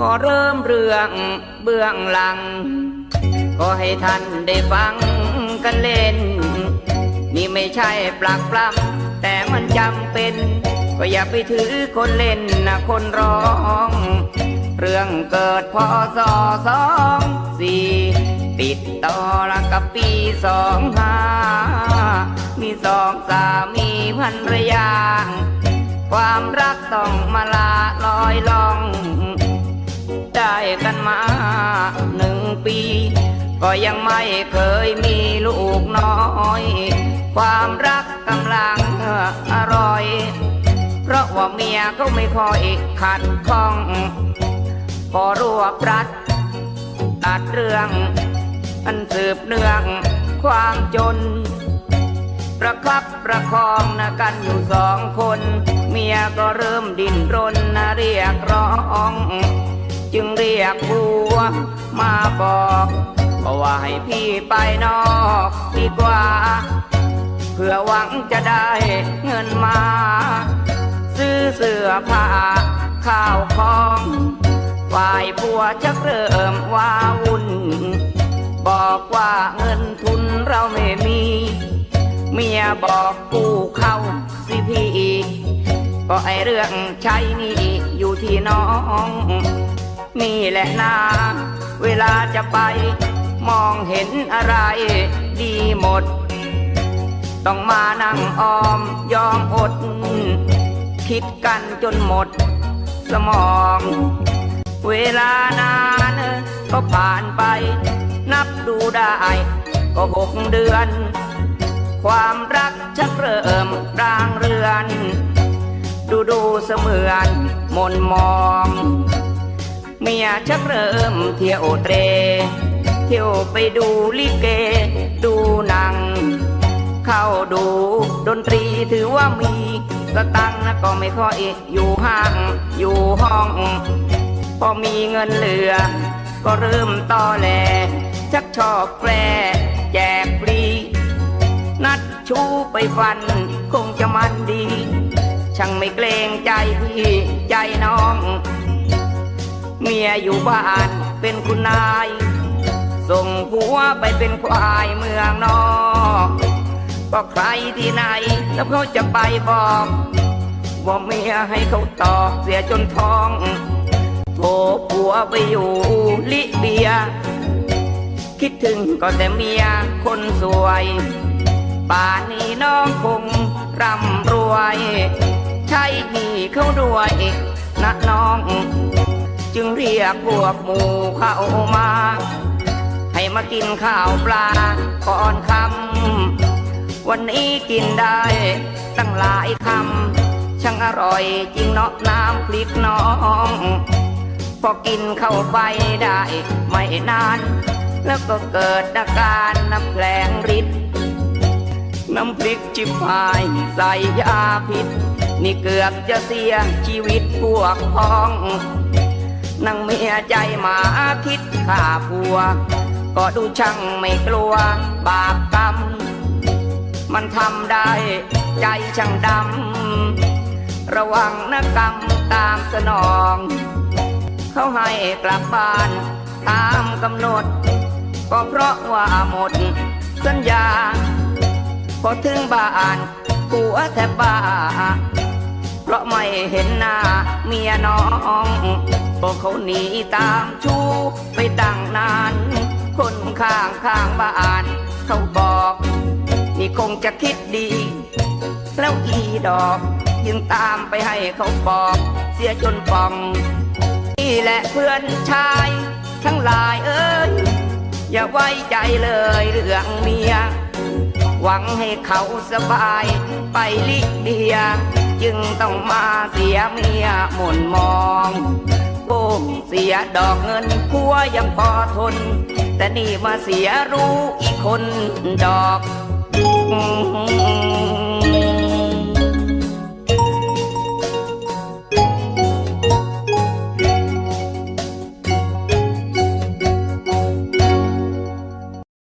ขอเริ่มเรื่องเบื้องหลัง ก็ให้ท่านได้ฟังกันเล่น นี่ไม่ใช่ปลักปล้ำแต่มันจำเป็น ก็อย่าไปถือคนเล่นนะคนร้อง เรื่องเกิดพศสองสี่ติดต่อละกับปีสองห้ามีสองสามีภรรยา ความรักต้องมาลาลอยลอ มาหนึ่งปี ก็ยังไม่เคยมีลูกน้อย ความรักกำลังอร่อย เพราะว่าเมียเขาไม่ค่อยขัดข้องพอรวบรัด ตัดเรื่อง อันสืบเนื่องความจน ประคับประคองนะกันอยู่สองคน เมียก็เริ่มดิ้นรนนะเรียกร้อง จึงเรียกผัวมาบอกบอกว่าให้พี่ไปนอกดีกว่า เพื่อหวังจะได้เงินมา ซื้อเสื้อผ้าข้าวของฝ่ายผัวชักเริ่มว้าวุ่น บอกว่าเงินทุนเราไม่มี เมียบอกกู้เข้าสิพี่ก็ไอเรื่องใช้หนี่อยู่ที่น้อง นี่แหละนาเวลาจะไป มองเห็นอะไรดีหมด ต้องมานั่งออมยอมอด คิดกันจนหมด สมอง เวลานานก็ผ่านไป นับดูได้ก็หกเดือน ความรักชักเริ่มร่างเรือน ดูดูเสมือนมนมอง เมียชักเริ่มเที่ยวเตร เที่ยวไปดูลิเก ดูหนัง เข้าดูดนตรีถือว่ามีสตังนก็ไม่ค่อยอยู่ห้าง อยู่ห้อง พอมีเงินเหลือ ก็เริ่มต่อแหลชักชอบแกลแจกฟรีนัดชูไปฟัน คงจะมันดี ช่างไม่เกรงใจพี่ใจน้อง เมียอยู่บ้านเป็นคุณนาย ส่งผัวไปเป็นควายเมืองนอกก็ใครที่ไหนแล้วเขาจะไปบอกว่าเมียให้เขาตอกเสียจนท้องโถผัวไปอยู่ลิเบีย คิดถึงก็แต่เมียคนสวย ป่านนี้น้องคงร่ำรวย ใช่หนี่เขาด้วยนะน้อง จึงเรียกพวกหมู่เข้ามา ให้มากินข้าวปลาก่อนคำวันนี้กินได้ตั้งหลายคำช่างอร่อยจริงเนาะน้ำพริกน้อง พอกินเข้าไปได้ ไม่นาน แล้วก็เกิดอาการน้ำแผลงฤทธิ์น้ำพริกจิบหายใส่ยาพิษ นี่เกือบจะเสียชีวิตพวกพ้อง นางเมียใจหมาคิดฆ่าผัว ก็ดูช่างไม่กลัวบาปกรรม มันทำได้ใจช่างดำ ระวังนะกรรมตามสนอง เขาให้กลับบ้านตามกำหนด ก็เพราะว่าหมดสัญญา พอถึงบ้านผัวแทบบ้า เห็นหน้าเมียน้องพวกเขาหนีตามชู้ไปตั้งนาน คนข้างข้างบ้านเขาบอก นี่คงจะคิดดี แล้วอีดอกยึงตามไปให้เขาบอก เสียจนปอง นี่แหละเพื่อนชาย ทั้งหลายเอ้ย อย่าไว้ใจเลยเรื่องเมีย หวังให้เขาสบายไปลิเดีย จึงต้องมาเสียเมียหม่นมองโอ้เสียดอกเงินพัวยังพอทน แต่นี่มาเสียรู้อีกคนดอก